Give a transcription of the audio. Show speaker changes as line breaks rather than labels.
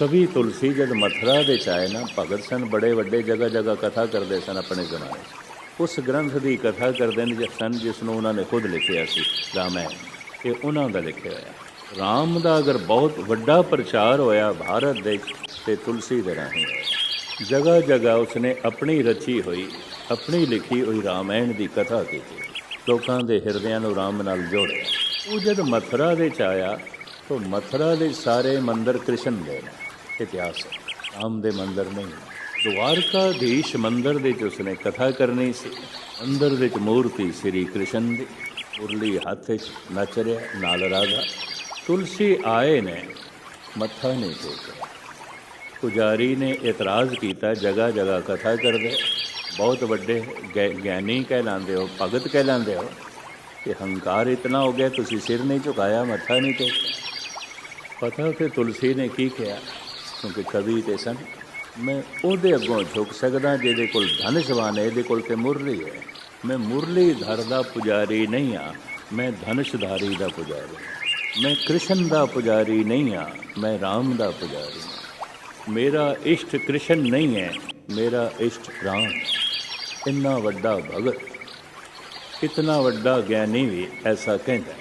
ਕਵੀ ਤੁਲਸੀ ਜਦ ਮਥੁਰਾ ਦੇ ਚ ਆਏ ਨਾ, ਭਗਤ ਸਨ ਬੜੇ ਵੱਡੇ ਜਗ੍ਹਾ ਜਗ੍ਹਾ ਕਥਾ ਕਰਦੇ ਸਨ ਆਪਣੇ ਜ਼ਮਾਨੇ ਉਸ ਗ੍ਰੰਥ ਦੀ ਕਥਾ ਕਰਦੇ ਨੇ ਜਿਸ ਸਨ ਜਿਸ ਨੂੰ ਉਹਨਾਂ ਨੇ ਖੁਦ ਲਿਖਿਆ ਸੀ, ਰਾਮਾਇਣ। ਇਹ ਉਹਨਾਂ ਦਾ ਲਿਖਿਆ ਹੋਇਆ। ਰਾਮ ਦਾ ਅਗਰ ਬਹੁਤ ਵੱਡਾ ਪ੍ਰਚਾਰ ਹੋਇਆ ਭਾਰਤ ਦੇ ਤੇ ਤੁਲਸੀ ਦੇ ਰਾਹੀਂ ਜਗ੍ਹਾ ਜਗ੍ਹਾ ਉਸਨੇ ਆਪਣੀ ਰਚੀ ਹੋਈ, ਆਪਣੀ ਲਿਖੀ ਹੋਈ ਰਾਮਾਇਣ ਦੀ ਕਥਾ ਕੀਤੀ। ਲੋਕਾਂ ਦੇ ਹਿਰਦਿਆਂ ਨੂੰ ਰਾਮ ਨਾਲ ਜੋੜਿਆ। ਉਹ ਜਦ ਮਥੁਰਾ ਦੇ ਚ ਆਇਆ, ਤਾਂ ਮਥੁਰਾ ਦੇ ਸਾਰੇ ਮੰਦਰ ਕ੍ਰਿਸ਼ਨ ਦੇ ਨੇ। ਇਤਿਹਾਸ। ਹੈ। ਰਾਮ ਦੇ ਮੰਦਰ ਨਹੀਂ। ਦਵਾਰਕਾਧੀਸ਼ ਮੰਦਰ ਦੇ ਚ ਉਸਨੇ ਕਥਾ ਕਰਨੀ ਸੀ। ਅੰਦਰ ਵਿੱਚ ਮੂਰਤੀ ਸ੍ਰੀ ਕ੍ਰਿਸ਼ਨ ਦੀ। ਉਰਲੀ ਹੱਥ ਵਿੱਚ ਨੱਚ ਰਿਹਾ ਨਾਲ ਰਾਧਾ। ਤੁਲਸੀ ਆਏ ਨੇ, ਮੱਥਾ ਨਹੀਂ ਟੇਕਿਆ। ਪੁਜਾਰੀ ਨੇ ਇਤਰਾਜ਼ ਕੀਤਾ ਜਗ੍ਹਾ ਜਗ੍ਹਾ ਕਥਾ ਕਰਦੇ। ਬਹੁਤ ਵੱਡੇ ਗਿ- ਗਿਆਨੀ ਕਹਿਲਾਉਂਦੇ ਹੋ, ਭਗਤ ਕਹਿਲਾਉਂਦੇ ਹੋ ਕਿ ਹੰਕਾਰ ਇਤਨਾ ਹੋ ਗਿਆ, ਤੁਸੀਂ ਸਿਰ ਨਹੀਂ ਝੁਕਾਇਆ, ਮੱਥਾ ਨਹੀਂ ਟੇਕਿਆ। ਪਤਾ ਕਿ ਤੁਲਸੀ ਨੇ ਕੀ ਕਿਹਾ? ਕਿਉਂਕਿ ਕਵੀ ਤੇ ਸਨ ਮੈਂ ਉਹਦੇ ਅੱਗੋਂ ਝੁਕ ਸਕਦਾ ਜਿਹਦੇ ਕੋਲ ਧਨਸ਼ਵਾਨ ਹੈ, ਇਹਦੇ ਕੋਲ ਤੇ ਮੁਰਲੀ ਹੈ ਮੈਂ ਮੁਰਲੀ ਧਰ ਦਾ ਪੁਜਾਰੀ ਨਹੀਂ ਆ ਮੈਂ ਧਨਸ਼ਧਾਰੀ ਦਾ ਪੁਜਾਰੀ ਹਾਂ। ਮੈਂ ਕ੍ਰਿਸ਼ਨ ਦਾ ਪੁਜਾਰੀ ਨਹੀਂ ਆ ਮੈਂ ਰਾਮ ਦਾ ਪੁਜਾਰੀ ਹਾਂ। ਮੇਰਾ ਇਸ਼ਟ ਕ੍ਰਿਸ਼ਨ ਨਹੀਂ ਹੈ, ਮੇਰਾ ਇਸ਼ਟ ਰਾਮ ਇੰਨਾ ਵੱਡਾ ਭਗਤ, ਇਤਨਾ ਵੱਡਾ ਗਿਆਨੀ ਵੀ ਐਸਾ ਕਹਿੰਦਾ